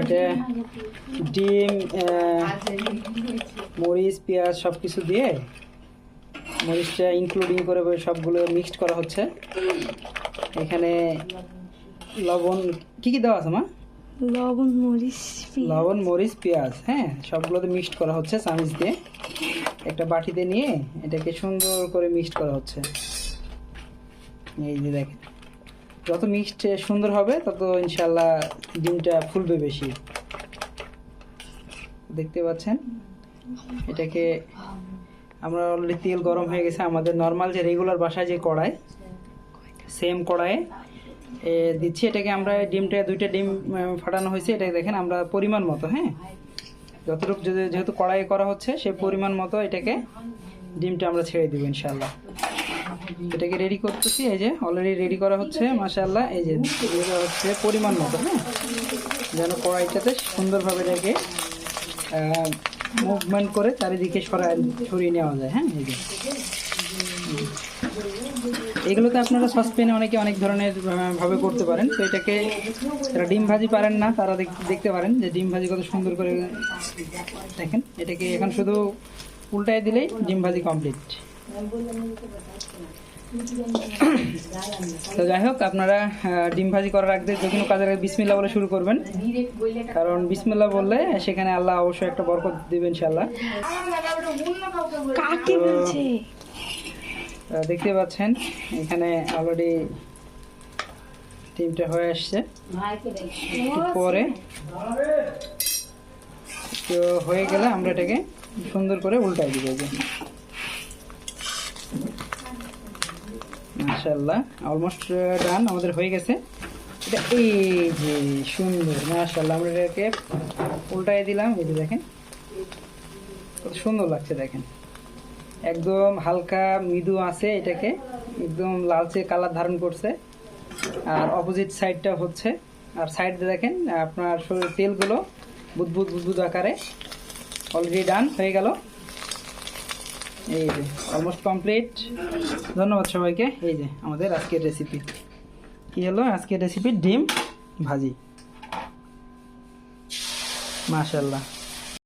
এটা ডিম মরিচ পেঁয়াজ সব কিছু দিয়ে মরিচটা ইনক্লুডিং করে সবগুলো মিক্সড করা হচ্ছে। এখানে লবণ কি কি দেওয়া আছে মা? লবণ মরিচ লবণ মরিচ পেঁয়াজ হ্যাঁ সবগুলোতে মিক্সড করা হচ্ছে চামিচ দিয়ে। একটা বাটিতে নিয়ে এটাকে সুন্দর করে মিক্সড করা হচ্ছে। এই যে দেখেন। যত মিক্সড সুন্দর হবে, তত ইনশাল্লাহ ডিমটা ফুলবে বেশি। দেখতে পাচ্ছেন? এটাকে আমরা অলরেডি তেল গরম হয়ে গেছে। আমাদের নর্মাল যে রেগুলার বাসায় যে কড়াই সেম কড়াইয়ে দিচ্ছি। এটাকে আমরা ডিমটা, দুইটা ডিম ফাটানো হয়েছে। এটাকে দেখেন আমরা পরিমাণ মতো হ্যাঁ? যতটুকু যদি যেহেতু কড়াই করা হচ্ছে সেই পরিমাণ মতো এটাকে ডিমটা আমরা ছেড়ে দিব ইনশাল্লাহ এটাকে রেডি করতেছি, এই যে অলরেডি রেডি করা হচ্ছে মাশাল্লাহ এই যে হচ্ছে পরিমাণ মতো হ্যাঁ? যেন কড়াইটাতে সুন্দরভাবে এটাকে মুভমেন্ট করে চারিদিকে সরাই ছড়িয়ে নেওয়া যায় হ্যাঁ? এই যে। এগুলোতে আপনারা সসপ্যানে অনেকে অনেক ধরনের ভাবে করতে পারেন। তো এটাকে যারা ডিম ভাজি পারেন না, তারা দেখ- দেখতে পারেন যে ডিম ভাজি কত সুন্দর করে দেখেন। এটাকে এখন শুধু উল্টায় দিলেই ডিম ভাজি কমপ্লিট তো যাই হোক আপনারা ডিম ভাজি করার আগে যে কোনো কাজের আগে বিসমিল্লা বলে শুরু করবেন। কারণ বিসমিল্লা বললে সেখানে আল্লাহ অবশ্যই একটা বরকত দেবেন ইনশাল্লাহ দেখতে পাচ্ছেন এখানে অলরেডি ডিমটা হয়ে আসছে। পরে। তো হয়ে গেলে আমরা এটাকে সুন্দর করে উল্টাই দিব এই যে অলমোস্ট ডান আমাদের হয়ে গেছে। এটা এই যে সুন্দর আমরা এটাকে দিলাম দেখেন। কত সুন্দর লাগছে, দেখেন। একদম হালকা মৃদু আছে এটাকে, একদম লালচে কালার ধারণ করছে। আর অপোজিট সাইডটা হচ্ছে, আর সাইড দেখেন, আপনার তেলগুলো বুদবুদ বুদবুদ আকারে অলরেডি ডান হয়ে গেল। এই যে অলমোস্ট কমপ্লিট ধন্যবাদ সবাইকে। এই যে, আমাদের আজকের রেসিপি কী হলো? আজকের রেসিপি ডিম ভাজি। মাশাল্লাহ